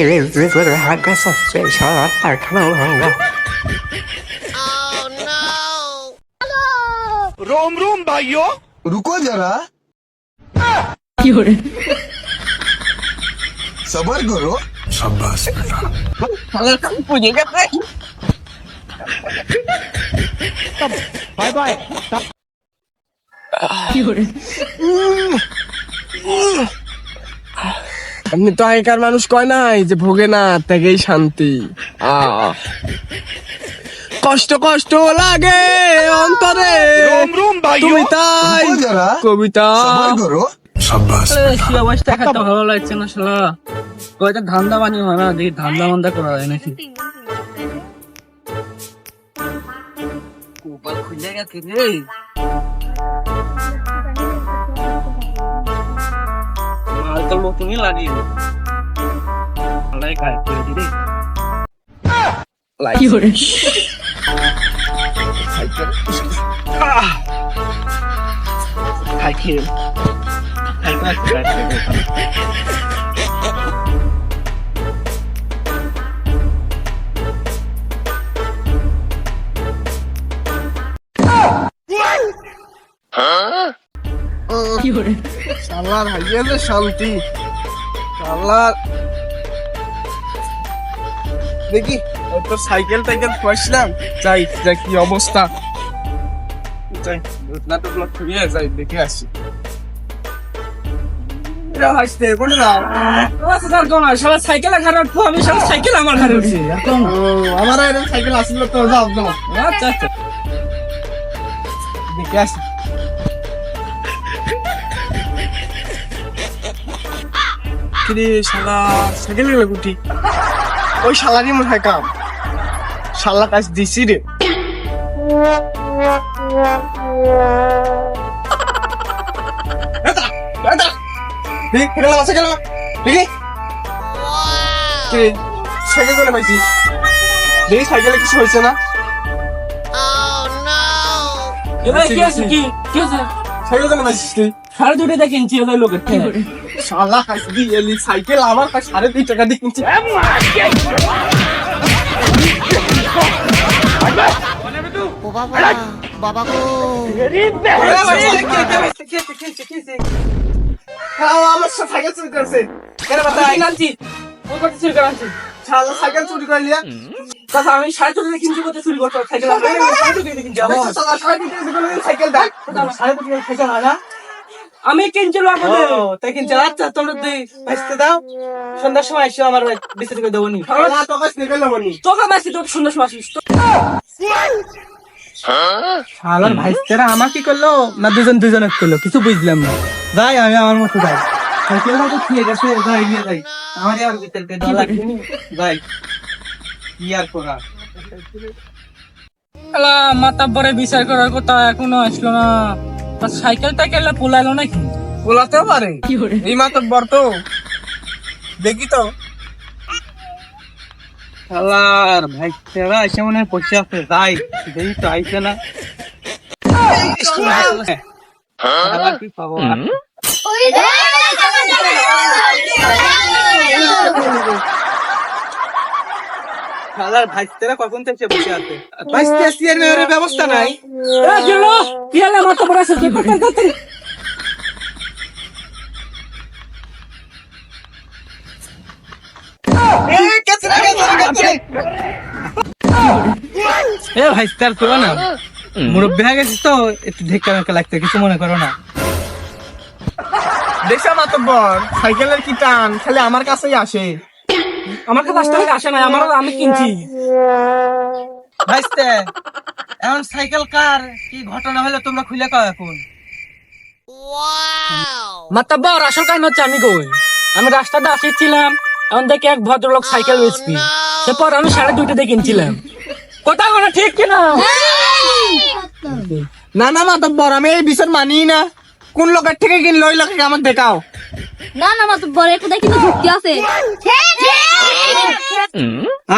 রে रोम रोम भाइयों रुको जरा सबर करो শালার কান পুজে গেছে बाय बाय এমনি তো আগেকার মানুষ কয় নাই যে ভোগে না ত্যাগেই শান্তি। কষ্ট কষ্ট লাগে অন্তরে। তুমি তাই কবিতা। ভালো লাগছে না শালা। কয়টা ধান্দা বানি হয় না দেখি ধান্দা মান্দা করা যায় নাকি? খুলে গেছে রে। মতনই লাগিয়ে আলাই খাই করে দিরে খাই খেয়ে খাই খাই খাই খাই শালার হাইয়ে যে শান্তি। শালার দেখি ওই তো সাইকেল টাইকেল খুঁজলাম যাই যাই কি অবস্থা? যাই ঘটনা টুকনা ছড়িয়ে যাই দেখে আসি। হাসতে কোনটা দাও শালা সাইকেল খারাপ আমি শালা সাইকেল আমার ঘরে উঠছি আমার সাইকেল আসছিল তো যাও যাও। আচ্ছা আচ্ছা। দেখে আসি। কিরে শালা সাইকেল গেলে গুটি ওই শালারই মনে হয় কাম। শালা কাজ দিছি রে। সাইকেলে কিছু হয়েছে না? কি আছে কি? কি আছে সাইকেল কোনে পাইছিস তুই? সাড়ে দুটো দিয়ে কিনছি ওদের লোকের শালা হাসবি এলি সাইকেল আমার কাছে সাড়ে দুই টাকা দিয়ে কিনছে। ও বাবা বাবা গো। আমার সাথে সাইকেল চুরি করছে। কেন বাতা আনছি। ওই করতে চুরি করে আনছি। শালা সাইকেল চুরি করে তাছাড়া আমি সাড়ে কিনছি করতে চুরি করতে সাইকেল আমি সাড়ে কিনছি। আমার শালা সাড়ে দুই টাকা সাইকেল দেখ। সাড়ে সাইকেল হয় না আমি কিনছিল আমাদের। তাই কিনছি আচ্ছা তোমরা দুই বেচতে দাও। সন্ধ্যার সময় এসে আমার বেঁচে থেকে দেবো নি। তোকে লবনি তোকে মাসি তোকে সুন্দর সময় আসিস। তো শালার ভাইস্তারা আমার কি করল না দুজন দুজনের করল? কিছু বুঝলাম না। যাই আমি আমার মতো যাই। সাইকেলটা তো ঠিক আছে যাই নিয়ে যাই আমার আর ভিতরকে দলা কিনি যাই কি আর করা শালা মাথা পরে বিচার করার কথা এখনও আসলো না তা সাইকেল টাইকেল পোলাইলো নাকি বলাতেও পারে এই মাত্র বর তো দেখি তো এসে মনে হয় বসে আছে যাই দেখি তো আইছে না কি আর? শালার ভাইস্তারা কখন থেকে বসে আছে? ভাইস্তে চেয়ারম্যানের ব্যবস্থা নাই। এ গেল। কি হলো? কি করতে করতে করো না। মুরব্বী হয়ে গেছিস তো একটু ঢেকা মেকা লাগতে কিছু মনে করো না। সাইকেলের কি টান? খালি আমার কাছেই আসে। আমার কাছে আসতে আসে না আমার আমি কিনছি। ভাইস্তে এখন সাইকেল কার? কি ঘটনা হলো তোমরা খুলে কও এখন? মাত্তা বর আসল কাহিনী হচ্ছে আমি কই আমি রাস্তাতে আসছিলাম এখন দেখি এক ভদ্রলোক সাইকেল বেচবি তারপর আমি সাড়ে দুইটাতে কিনছিলাম। কথা কোনো ঠিক কিনা? না না মাতব্বর আমি এই বিষয় মানি না। কোন লোকের থেকে কিনলো ওই লোককে আমাকে দেখাও। না না মা তো বড় কোথায় কিন্তু ভক্তি আছে।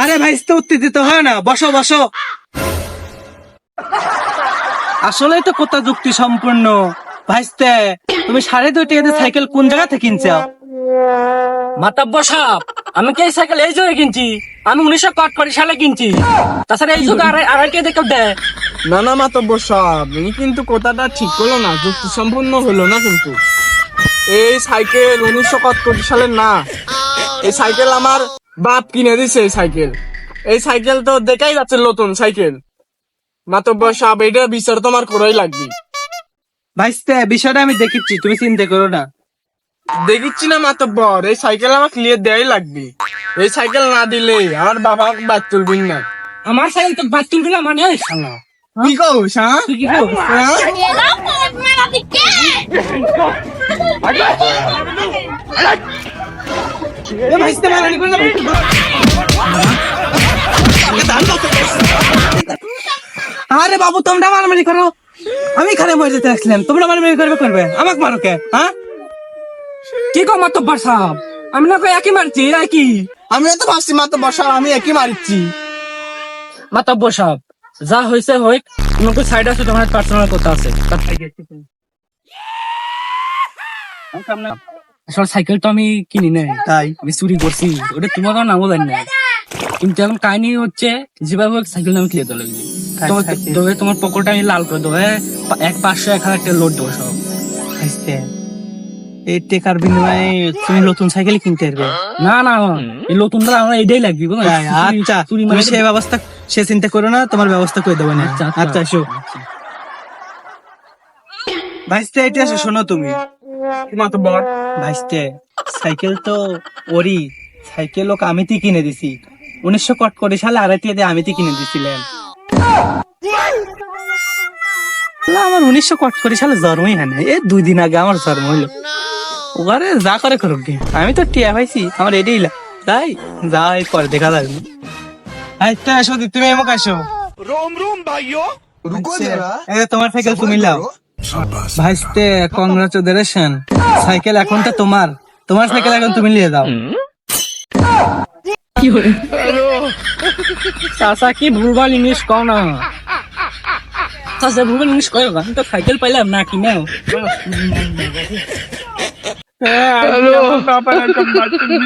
আরে ভাই ভাইস্তে উত্তেজিত হয় না বসো বসো। আসলে তো কথা যুক্তি সম্পূর্ণ। ভাইস্তে তুমি সাড়ে দুই টাকাতে সাইকেল কোন জায়গা থেকে কিনছো? মাতাব্বর সাহেব আমি কে সাইকেল এই যুগে কিনছি? আমি উনিশশো কটকরি সালে কিনছি। তাছাড়া এই যুগে আড়াই আড়াই কে দেখে দেয়? না না মাতব্বর সাহেব এই কিন্তু কথাটা ঠিক হলো না যুক্তি সম্পূর্ণ হলো না কিন্তু। এই সাইকেল উনিশশো কতকটি সালের না। এই সাইকেল আমার বাপ কিনে দিছে এই সাইকেল এই সাইকেল তো দেখাই যাচ্ছে নতুন সাইকেল মাতব্বর সাহেব এটা বিচার তোমার করাই লাগবে। ভাইস্তে বিষয়টা আমি দেখেছি তুমি চিন্তা করো না। দেখিচ্ছি না মাতব্বর এই সাইকেল আমার ক্লিয়ার দেয়াই লাগবে। এই সাইকেল না দিলে আমার বাবা বাদ তুলবেন না। আমার সাইকেল তো বাদ তুলবি না মানে? ওই শালা। কি কৌস হ্যাঁ? তুই কি? হ্যাঁ? আরে বাবু তোমরা মারামারি করো। আমি এখানে মরে যেতে আসলাম। তোমরা মারামারি করবে করবে। আমাকে মারো কে? হ্যাঁ? কি কো মাতাব্বর সাহেব? আমি না কই একই মারছি একই? আমিও তো ভাবছি মাতব্বর সাহেব আমি একই মারিচ্ছি। মাতাব্বর সাহেব যা হয়েছে হোক তোমাকে সাইড আছে তোমার পার্সোনাল কথা আছে। আসলে সাইকেল তো আমি কিনি নাই। তাই? আমি চুরি করছি। ওটা তোমার নামও জানি না। কিন্তু এখন কাহিনী হচ্ছে যেভাবে হোক সাইকেল আমি কিনে দেওয়া তোমার সাইকেল। তবে তোমার পকেটটা আমি লাল করে দেবো? এক পাঁচশো এক হাজার টাকা লোড দেবো সব। এই টেকার বিনিময়ে তুমি নতুন সাইকেল কিনতে পারবে। না না এই নতুনটা আমার এটাই লাগবে আচ্ছা তুমি মানে সে ব্যবস্থা সে চিন্তা করো না তোমার ব্যবস্থা করে দেবো না। আচ্ছা, এসো ভাইস্তে এটা এসে শোনো তুমি। ভাইস্তে সাইকেল তো ওরই। সাইকেল ওকে আমিতে কিনে দিছি। উনিশশো কটকরি সালে আড়াইটি দিয়ে আমিতে কিনে দিছিলেন। না, আমার উনিশশো কটকরি সালে জন্মই হয় না এই দুই দিন আগে আমার জন্ম হইল। ওরে যা করে করুক গে। আমি তো টিয়া পাইছি আমার এটাই লা তাই যা হয় পরে দেখা যাবে। আচ্ছা আসো দি তুমি এমন আসো রোম রোম ভাইও আচ্ছা, রুকো জরা এ তোমার সাইকেল তুমি লাও। ভাইস্তে কংগ্রাচুলেশন সাইকেল এখন তো তোমার। তোমার সাইকেল এখন তুমি নিয়ে যাও। কি হলো? চাচা কি ভুলভাল ইংলিশ কও না। চাচা ভুলভাল ইংলিশ কয় আমি তো সাইকেল পাইলাম না কি কিনেও। হ্যাঁ বাবা এরকম বাচ্চা দিন